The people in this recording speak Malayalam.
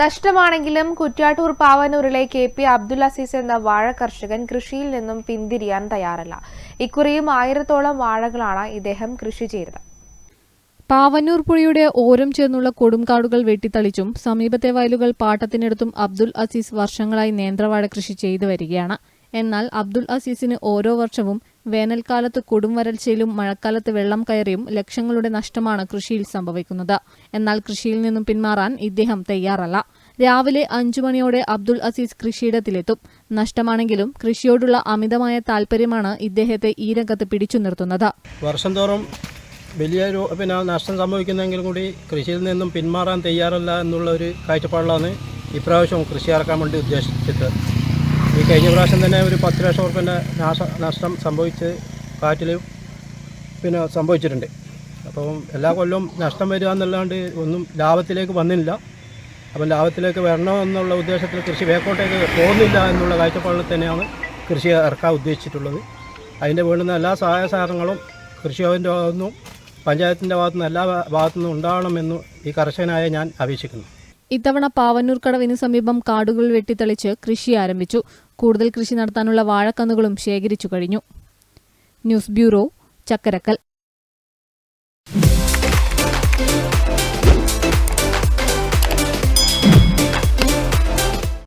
നഷ്ടമാണെങ്കിലും കുറ്റ്യാട്ടൂർ പാവനൂരിലെ കെ പി അബ്ദുൽ അസീസ് എന്ന വാഴ കർഷകൻ കൃഷിയിൽ നിന്നും പിന്തിരിയാൻ തയ്യാറല്ല. ഇക്കുറിയും ആയിരത്തോളം വാഴകളാണ് ഇദ്ദേഹം കൃഷി ചെയ്തത്. പാവന്നൂർ പുഴയുടെ ഓരം ചേർന്നുള്ള കൊടുംകാടുകൾ വെട്ടിത്തളിച്ചും സമീപത്തെ വയലുകൾ പാട്ടത്തിനെടുത്തും അബ്ദുൽ അസീസ് വർഷങ്ങളായി നേന്ത്രവാഴ കൃഷി ചെയ്തു വരികയാണ്. എന്നാൽ അബ്ദുൽ അസീസിന് ഓരോ വർഷവും വേനൽക്കാലത്ത് കൊടുംവരൾച്ചയിലും മഴക്കാലത്ത് വെള്ളം കയറിയും ലക്ഷങ്ങളുടെ നഷ്ടമാണ് കൃഷിയിൽ സംഭവിക്കുന്നത്. എന്നാൽ കൃഷിയിൽ നിന്നും പിന്മാറാൻ ഇദ്ദേഹം തയ്യാറല്ല. രാവിലെ അഞ്ചു മണിയോടെ അബ്ദുൽ അസീസ് കൃഷിയിടത്തിലെത്തും. നഷ്ടമാണെങ്കിലും കൃഷിയോടുള്ള അമിതമായ താൽപര്യമാണ് ഇദ്ദേഹത്തെ ഈ രംഗത്ത് പിടിച്ചു നിർത്തുന്നത്. വർഷം തോറും വലിയ പിന്നെ നഷ്ടം സംഭവിക്കുന്നെങ്കിലും കൂടി കൃഷിയിൽ നിന്നും പിന്മാറാൻ തയ്യാറല്ല എന്നുള്ള ഒരു കാഴ്ചപ്പാടിലാണ് ഇപ്രാവശ്യം കൃഷി ഇറക്കാൻ വേണ്ടി ഉദ്ദേശിച്ചിട്ട് ഈ കഴിഞ്ഞ പ്രാവശ്യം തന്നെ ഒരു പത്ത് ലക്ഷം ഉറുപ്പിന്റെ നാശ നഷ്ടം സംഭവിച്ച് കാറ്റിൽ പിന്നെ സംഭവിച്ചിട്ടുണ്ട്. അപ്പം എല്ലാ കൊല്ലവും നഷ്ടം വരിക എന്നല്ലാണ്ട് ഒന്നും ലാഭത്തിലേക്ക് വന്നില്ല. അപ്പം ലാഭത്തിലേക്ക് വരണമെന്നുള്ള ഉദ്ദേശത്തിൽ കൃഷി വേക്കോട്ടേക്ക് പോകുന്നില്ല എന്നുള്ള കാഴ്ചപ്പാടിൽ തന്നെയാണ് കൃഷി ഇറക്കാൻ ഉദ്ദേശിച്ചിട്ടുള്ളത്. അതിന്റെ വേണ്ടുന്ന എല്ലാ സഹായ സഹകരണങ്ങളും കൃഷി ഭവന്റെ ഭാഗത്തുനിന്നും പഞ്ചായത്തിന്റെ ഭാഗത്തുനിന്നും എല്ലാ ഭാഗത്തുനിന്നും ഉണ്ടാവണമെന്ന് ഈ കർഷകനായ ഞാൻ അപേക്ഷിക്കുന്നു. ഇത്തവണ പാവന്നൂർക്കടവിന് സമീപം കാടുകൾ വെട്ടിത്തെളിച്ച് കൃഷി ആരംഭിച്ചു. കൂടുതൽ കൃഷി നടത്താനുള്ള വാഴക്കന്നുകളും ശേഖരിച്ചു കഴിഞ്ഞു. News bureau Chakkarakkal.